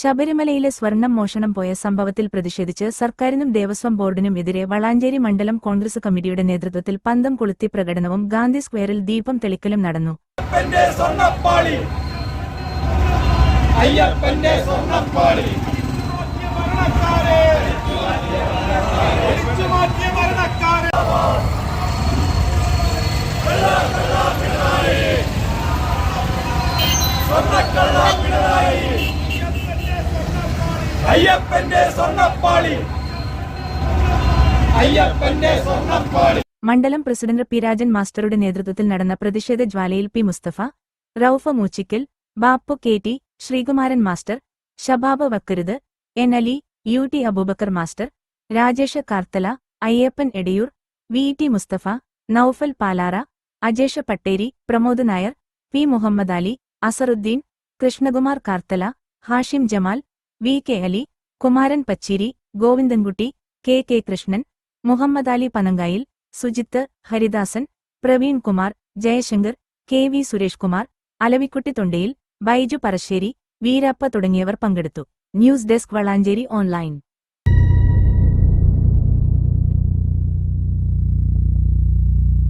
ശബരിമലയിലെ സ്വർണം മോഷണം പോയ സംഭവത്തിൽ പ്രതിഷേധിച്ച് സർക്കാരിനും ദേവസ്വം ബോർഡിനും എതിരെ വളാഞ്ചേരി മണ്ഡലം കോൺഗ്രസ് കമ്മിറ്റിയുടെ നേതൃത്വത്തിൽ പന്തം കൊളുത്തി പ്രകടനവും ഗാന്ധി സ്ക്വയറിൽ ദീപം തെളിക്കലും നടന്നു. അയ്യപ്പന്റെ സ്വർണപ്പാളി. അയ്യപ്പന്റെ സ്വർണപ്പാളി. അയ്യപ്പന്റെ സ്വർണപ്പാളി. മണ്ഡലം പ്രസിഡന്റ് പി രാജൻ മാസ്റ്ററുടെ നേതൃത്വത്തിൽ നടന്ന പ്രതിഷേധ ജ്വാലയിൽ P Musthafa Rauf Moochikkal Bappu K T Sreekumaran master Shabab വക്കരുത് N Ali U T Aboobacker master Rajesh Karthala Ayyappan Edayur V T Musthafa Noufal Palara Ajesh Patteri Pramod Nair P Muhammad Ali Azharuddin Krishnakumar Karthala Hashim Jamal V K Ali Kumaran Pachiri Govindankutty K K Krishnan Muhammad Ali Panankayil Sujith Haridasan Praveen Kumar Jayashankar K V Suresh Kumar Alavikutty Thondayil Baiju Parassery Veerappa തുടങ്ങിയവർ പങ്കെടുത്തു. News desk Valanchery online.